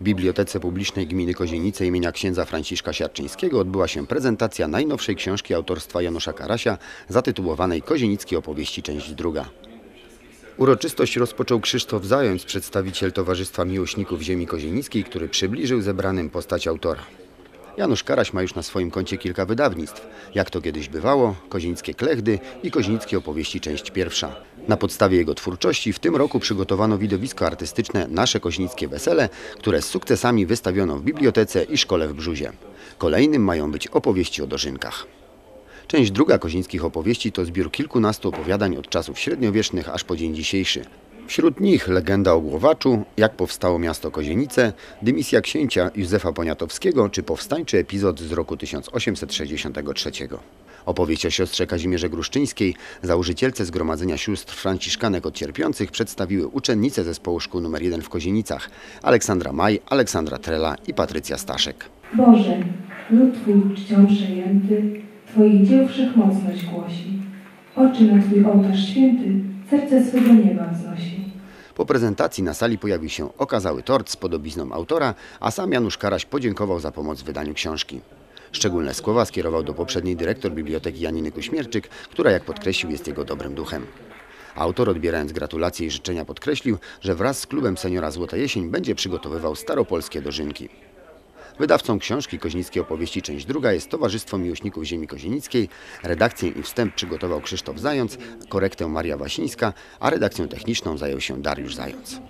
W Bibliotece Publicznej Gminy Kozienice imienia księdza Franciszka Siarczyńskiego odbyła się prezentacja najnowszej książki autorstwa Janusza Karasia zatytułowanej Kozienickie opowieści część druga. Uroczystość rozpoczął Krzysztof Zając, przedstawiciel Towarzystwa Miłośników Ziemi Kozienickiej, który przybliżył zebranym postać autora. Janusz Karaś ma już na swoim koncie kilka wydawnictw. Jak to kiedyś bywało, Kozienickie Klechdy i Kozienickie Opowieści część pierwsza. Na podstawie jego twórczości w tym roku przygotowano widowisko artystyczne Nasze Koźnickie Wesele, które z sukcesami wystawiono w bibliotece i szkole w Brzuzie. Kolejnym mają być opowieści o dożynkach. Część druga kozińskich opowieści to zbiór kilkunastu opowiadań od czasów średniowiecznych aż po dzień dzisiejszy. Wśród nich legenda o Głowaczu, jak powstało miasto Kozienice, dymisja księcia Józefa Poniatowskiego czy powstańczy epizod z roku 1863. Opowieść o siostrze Kazimierze Gruszczyńskiej, założycielce Zgromadzenia Sióstr Franciszkanek od Cierpiących przedstawiły uczennice zespołu szkół nr 1 w Kozienicach Aleksandra Maj, Aleksandra Trela i Patrycja Staszek. Boże, lud Twój czcią przejęty, Twoich dzieł wszechmocność głosi. Oczy na Twój ołtarz święty, serce swego nieba wznosi. Po prezentacji na sali pojawił się okazały tort z podobizną autora, a sam Janusz Karaś podziękował za pomoc w wydaniu książki. Szczególne słowa skierował do poprzedniej dyrektor biblioteki Janiny Kuśmierczyk, która jak podkreślił jest jego dobrym duchem. Autor odbierając gratulacje i życzenia podkreślił, że wraz z klubem seniora Złota Jesień będzie przygotowywał staropolskie dożynki. Wydawcą książki Koźnickie Opowieści część druga jest Towarzystwo Miłośników Ziemi Kozienickiej. Redakcję i wstęp przygotował Krzysztof Zając, korektę Maria Wasińska, a redakcją techniczną zajął się Dariusz Zając.